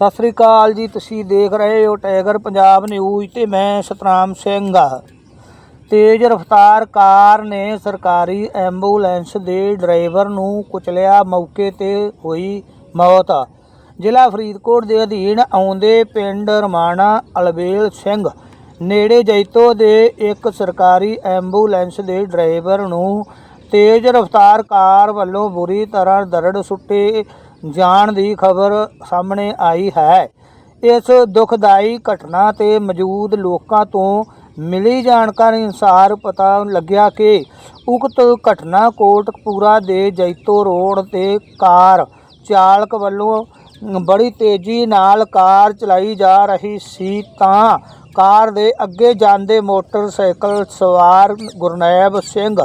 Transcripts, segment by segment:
ਸਤਿ ਸ੍ਰੀ ਅਕਾਲ ਜੀ, ਤੁਸੀਂ ਦੇਖ ਰਹੇ ਹੋ ਟਾਈਗਰ ਪੰਜਾਬ ਨਿਊਜ਼ ਤੇ ਮੈਂ ਸਤਨਾਮ ਸਿੰਘ ਆ। ਤੇਜ਼ ਰਫ਼ਤਾਰ ਕਾਰ ਨੇ ਸਰਕਾਰੀ ਐਂਬੂਲੈਂਸ ਦੇ ਡਰਾਈਵਰ ਨੂੰ ਕੁਚਲਿਆ, ਮੌਕੇ ਤੇ ਹੋਈ ਮੌਤ। ਜ਼ਿਲ੍ਹਾ ਫਰੀਦਕੋਟ ਦੇ ਅਧੀਨ ਆਉਂਦੇ ਪਿੰਡ ਰਮਾਣਾ ਅਲਬੇਲ ਸਿੰਘ ਨੇੜੇ ਜੈਤੋ ਦੇ ਇੱਕ ਸਰਕਾਰੀ ਐਂਬੂਲੈਂਸ ਦੇ ਡਰਾਈਵਰ ਨੂੰ ਤੇਜ਼ ਰਫ਼ਤਾਰ ਕਾਰ ਵੱਲੋਂ ਬੁਰੀ ਤਰ੍ਹਾਂ ਦਰੜ ਸੁੱਟੇ। ਜਾਣ ਦੀ ਖਬਰ ਸਾਹਮਣੇ ਆਈ ਹੈ। ਇਸ ਦੁਖਦਾਈ ਘਟਨਾ ਤੇ ਮੌਜੂਦ ਲੋਕਾਂ ਤੋਂ ਮਿਲੀ ਜਾਣਕਾਰੀ ਅਨੁਸਾਰ ਪਤਾ ਲੱਗਿਆ ਕਿ ਉਕਤ ਘਟਨਾ ਕੋਟਕਪੂਰਾ ਦੇ ਜੈਤੋ ਰੋਡ ਤੇ ਕਾਰ ਚਾਲਕ ਵੱਲੋਂ ਬੜੀ ਤੇਜ਼ੀ ਨਾਲ ਕਾਰ ਚਲਾਈ ਜਾ ਰਹੀ ਸੀ ਤਾਂ ਕਾਰ ਦੇ ਅੱਗੇ ਜਾਂਦੇ ਮੋਟਰਸਾਈਕਲ ਸਵਾਰ ਗੁਰਨੈਬ ਸਿੰਘ,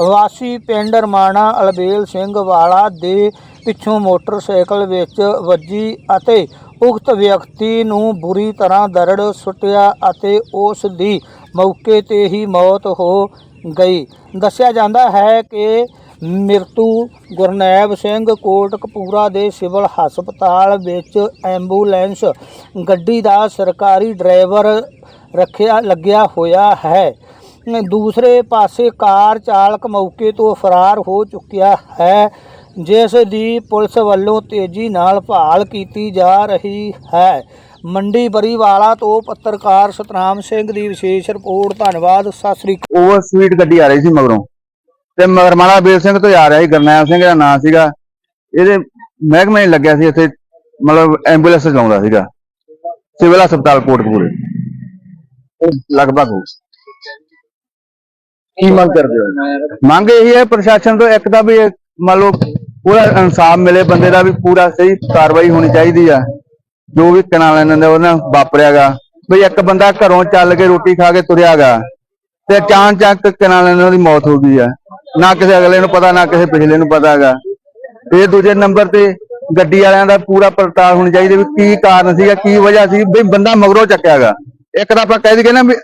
ਵਾਸੀ ਪਿੰਡ ਰਮਾਣਾ ਅਲਬੇਲ ਸਿੰਘ ਵਾਲਾ ਦੇ ਪਿੱਛੋਂ ਮੋਟਰਸਾਈਕਲ ਵਿੱਚ ਵੱਜੀ ਅਤੇ ਉਕਤ ਵਿਅਕਤੀ ਨੂੰ ਬੁਰੀ ਤਰ੍ਹਾਂ ਦਰੜ ਸੁੱਟਿਆ ਅਤੇ ਉਸ ਦੀ ਮੌਕੇ ਤੇ ਹੀ ਮੌਤ ਹੋ ਗਈ। ਦੱਸਿਆ ਜਾਂਦਾ ਹੈ ਕਿ ਮਿਰਤੂ ਗੁਰਨੈਬ ਸਿੰਘ ਕੋਟਕਪੂਰਾ ਦੇ ਸਿਵਲ ਹਸਪਤਾਲ ਵਿੱਚ ਐਂਬੂਲੈਂਸ, ਗੱਡੀ ਦਾ ਸਰਕਾਰੀ ਡਰਾਈਵਰ ਰੱਖਿਆ, ਲੱਗਿਆ ਹੋਇਆ ਹੈ। ਦੂਸਰੇ ਪਾਸੇ ਕਾਰ ਚਾਲਕ ਮੌਕੇ ਤੋਂ ਫਰਾਰ ਹੋ ਚੁੱਕਿਆ ਹੈ। ਜਿਸ ਦੀ ਪੁਲਿਸ ਵੱਲੋਂ ਤੇਜ਼ੀ ਨਾਲ ਭਾਲ ਕੀਤੀ ਜਾ ਰਹੀ ਹੈ। ਮੰਡੀ ਬਰੀਵਾਲਾ ਤੋਂ ਪੱਤਰਕਾਰ ਸਤਨਾਮ ਸਿੰਘ ਦੀ ਵਿਸ਼ੇਸ਼ ਰਿਪੋਰਟ। ਧੰਨਵਾਦ, ਸਤਿ ਸ੍ਰੀ ਅਕਾਲ। ਓਵਰ ਸਪੀਡ ਗੱਡੀ ਆ ਰਹੀ ਸੀ ਮਗਰੋਂ। ਤੇ ਮਗਰਮਾਲਾ ਬੇਲ ਸਿੰਘ ਤੋਂ ਆ ਰਿਹਾ ਸੀ ਗਰਨੈਲ ਸਿੰਘ ਦਾ ਨਾਂ ਸੀਗਾ। ਇਹਦੇ ਮਹਿਕਮੇ ਲੱਗਿਆ ਸੀ ਇੱਥੇ, ਮਤਲਬ ਐਂਬੂਲੈਂਸ ਚਲਾਉਂਦਾ ਸੀਗਾ। ਸਿਵਲ ਹਸਪਤਾਲ ਕੋਟਕਪੂਰੇ। ਲਗਭਗ ਹੋ ਕੀ ਮੰਗ ਕਰਦੇ ਹੋ? ਮੰਗ ਇਹੀ ਹੈ, ਪ੍ਰਸ਼ਾਸਨ ਤੋਂ ਇੱਕ ਤਾਂ ਵੀ ਮੰਨ ਲਓ ਪੂਰਾ ਇਨਸਾਫ ਮਿਲੇ, ਬੰਦੇ ਦਾ ਵੀ ਪੂਰਾ ਸਹੀ ਕਾਰਵਾਈ ਹੋਣੀ ਚਾਹੀਦੀ ਆ। ਜੋ ਵੀ ਕਨਾਲ ਇਹਨਾਂ ਦਾ, ਉਹਨਾਂ ਵਾਪਰਿਆਗਾ। ਵੀ ਇੱਕ ਬੰਦਾ ਘਰੋਂ ਚੱਲ ਕੇ ਰੋਟੀ ਖਾ ਕੇ ਤੁਰਿਆਗਾ, ਤੇ ਅਚਾਨਚੱਕ ਕਨਾਲ ਇਹਨਾਂ ਦੀ ਮੌਤ ਹੋ ਗਈ ਆ। ਨਾ ਕਿਸੇ ਅਗਲੇ ਨੂੰ ਪਤਾ, ਨਾ ਕਿਸੇ ਪਿਛਲੇ ਨੂੰ ਪਤਾ ਹੈਗਾ ਤੇ ਦੂਜੇ ਨੰਬਰ ਤੇ ਗੱਡੀ ਵਾਲਿਆਂ ਦਾ ਪੂਰਾ ਪੜਤਾਲ ਹੋਣੀ ਚਾਹੀਦੀ ਵੀ ਕੀ ਕਾਰਨ ਸੀਗਾ, ਕੀ ਵਜ੍ਹਾ ਸੀ ਵੀ ਬੰਦਾ ਮਗਰੋਂ ਚੱਕਿਆਗਾ। ਇੱਕ ਤਾਂ ਆਪਾਂ ਕਹਿ ਦਈਏ ਨਾ ਵੀ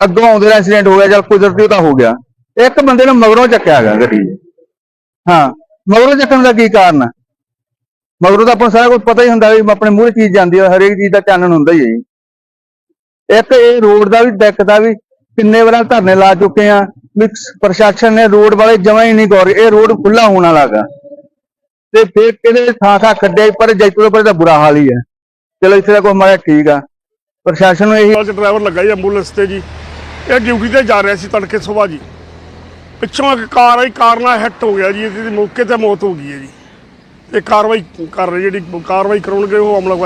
ਅੱਗੋਂ ਆਉਂਦੇ ਦਾ ਐਕਸੀਡੈਂਟ ਹੋ ਗਿਆ ਜਾਂ ਕੁਦਰਤੀ ਉਹ ਤਾਂ ਹੋ ਗਿਆ। ਇੱਕ ਬੰਦੇ ਨੂੰ ਮਗਰੋਂ ਚੱਕਿਆਗਾ ਗੱਡੀ। ਹਾਂ। ਮਗਰੋਂ ਚੱਕਣ ਦਾ ਕੀ ਕਾਰਨ ਹੈ? ਮਗਰੋਂ ਤਾਂ ਆਪਾਂ ਸਾਰਾ ਕੁਝ ਪਤਾ ਹੀ ਹੁੰਦਾ ਵੀ ਆਪਣੇ ਮੂਹਰੇ ਚੀਜ਼ ਜਾਂਦੀ ਹੈ ਹਰੇਕ ਚੀਜ਼ ਦਾ ਚਾਨਣ ਹੁੰਦਾ ਹੀ ਹੈ ਇੱਕ ਇਹ ਰੋਡ ਦਾ ਵੀ ਦਿੱਕਤ ਆ ਵੀ ਕਿੰਨੇ ਵਾਰਾਂ ਧਰਨੇ ਲਾ ਚੁੱਕੇ ਆ, ਵੀ ਪ੍ਰਸ਼ਾਸਨ ਨੇ ਰੋਡ ਵਾਲੇ ਜਮਾਂ ਹੀ ਨਹੀਂ ਗੌਰ ਇਹ ਰੋਡ ਖੁੱਲਾ ਹੋਣ ਵਾਲਾ ਗਾ ਤੇ ਫਿਰ ਕਿਹਦੇ ਥਾਂ ਥਾਂ ਕੱਢਿਆ ਪਰ ਜੈਤੂਰ ਪਰ ਤਾਂ ਬੁਰਾ ਹਾਲ ਹੀ ਹੈ। ਚਲੋ ਇੱਥੇ ਦਾ ਕੋਈ ਮਾੜਾ ਠੀਕ ਆ। ਪ੍ਰਸ਼ਾਸਨ ਨੂੰ ਇਹੀ ਡਰਾਈਵਰ ਲੱਗਾ ਜੀ ਐਂਬੂਲੈਂਸ ਤੇ ਜੀ। ਇਹ ਡਿਊਟੀ ਤੇ ਜਾ ਰਿਹਾ ਸੀ ਤੜਕੇ ਸਵੇਰ ਜੀ। ਪਿੱਛੋਂ ਇੱਕ ਕਾਰ ਆਈ, ਕਾਰ ਨਾਲ ਹਿੱਟ ਹੋ ਗਿਆ ਜੀ, ਇਹਦੀ ਮੌਕੇ ਤੇ ਮੌਤ ਹੋ ਗਈ ਹੈ ਜੀ। ਇਹ ਕਾਰਵਾਈ ਕਰ ਰਹੀ, ਜਿਹੜੀ ਕਾਰਵਾਈ ਕਰਾਉਣਗੇ, ਉਹ ਅਮਲਾ ਵਿੱਚ